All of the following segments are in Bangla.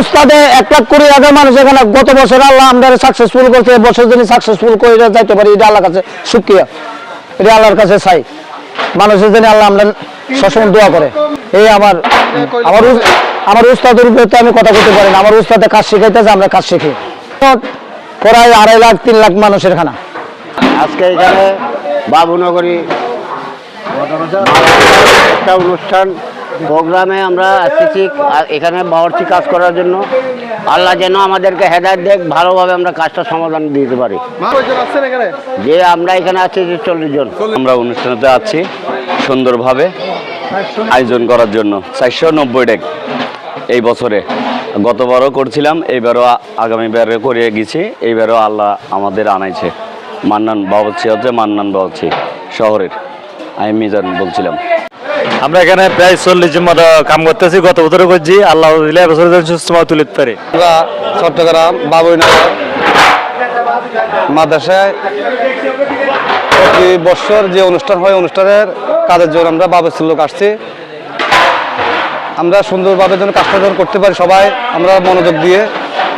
উস্তাদে এক লাখ কুড়ি হাজার মানুষ এখানে গত বছর আল্লাহ আমরা সাকসেসফুল করছে এবছর যদি সাকসেসফুল করে যাইতে পারি, এটা আল্লাহর কাছে সুক্রিয়া এটা আল্লাহর কাছে চাই। মানুষের জন্য আল্লাহ আমরা সবসময় দোয়া করে। এই আমার আমার আমার উস্তাদের উপরে তো আমি কথা বলতে পারি না। আমার উস্তাদে কাজ শিখাইতেছে, আমরা কাজ শিখি। প্রায় আড়াই লাখ, তিন লাখ মানুষের খানা। আজকে এখানে বাবুনগরী একটা অনুষ্ঠান প্রোগ্রামে আমরা এসেছি এখানে বাবরচি কাজ করার জন্য। আল্লাহ যেন আমাদেরকে হেদায়ত দেখ ভালোভাবে আমরা কাজটা সমাধান দিতে পারি। যে আমরা এখানে আছি, যে চল্লিশ জন। আমরা অনুষ্ঠানেতে আছি সুন্দরভাবে আয়োজন করার জন্য, চারশো নব্বই ডেক। এই বছরে গতবারও করছিলাম, এইবারও আ- আগামীবারে করে গেছি, এইবারও আল্লাহ আমাদের আনাইছে। মান্নান বাবচ্ছি হচ্ছে মান্নান বাবচ্ছি শহরের। আমি মিজান বলছিলাম। আমরা এখানে প্রায় চল্লিশ জন মতো কাম করতেছি, গত বছর করছি। আল্লাহ এবছর সুস্থভাবে তুলে পারে চট্টগ্রাম বাবুইনগর মাদ্রাসায় প্রতি বছর যে অনুষ্ঠান হয়, অনুষ্ঠানের কাজের জন্য আমরা বাবুর লোক আসছি। আমরা সুন্দরভাবে যেন কাজটা যেন করতে পারি সবাই, আমরা মনোযোগ দিয়ে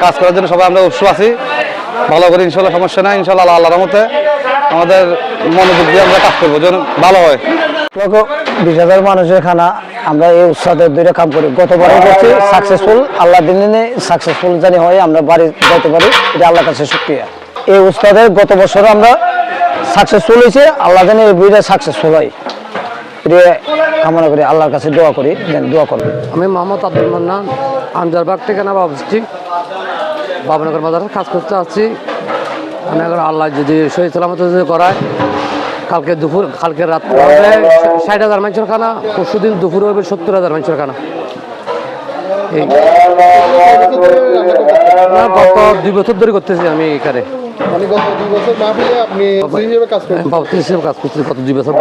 কাজ করার জন্য সবাই আমরা উৎসব আছি। ভালো করে ইনশাল্লাহ সমস্যা নাই, ইনশাল্লাহ আল্লাহ আল্লাহর মতে আমাদের মনোযোগ দিয়ে আমরা কাজ করব, যেন ভালো হয়। লক্ষ বিশ হাজার মানুষের খানা আমরা এই উৎসাহের দুইটা কাম করি। গতবারও করছি সাকসেসফুল আল্লাহ দিন দিনে সাকসেসফুল জানি হয়, আমরা বাড়ি যাইতে পারি, এটা আল্লাহর কাছে শুক্রিয়া। এই উস্তাদের গত বছর আমরা সাকসেসফুল হয়েছে, আল্লাহ জানি এই বইটা সাকসেসফুল হয়। এটা কামনা করি, আল্লাহর কাছে দোয়া করি, দেন দোয়া করব আমি মোহাম্মদ আব্দুল মান্নান, আনজারবাগ ঠিকানা বাবুষ্টি বাবনগর বাজারে কাজ করতে আসছি। আমি এখন আল্লাহ যদি শহীদ সালামত যদি করায় কালকে দুপুর কালকে রাত হবে ষাট হাজার মানুষের খানা পরশু দিন দুপুরে হবে সত্তর হাজার মানুষের খানা। না, গত দুই বছর ধরে করতেছি আমি এখানে। মানে গত দুই বছর কাজ করতেছি গত দুই বছর।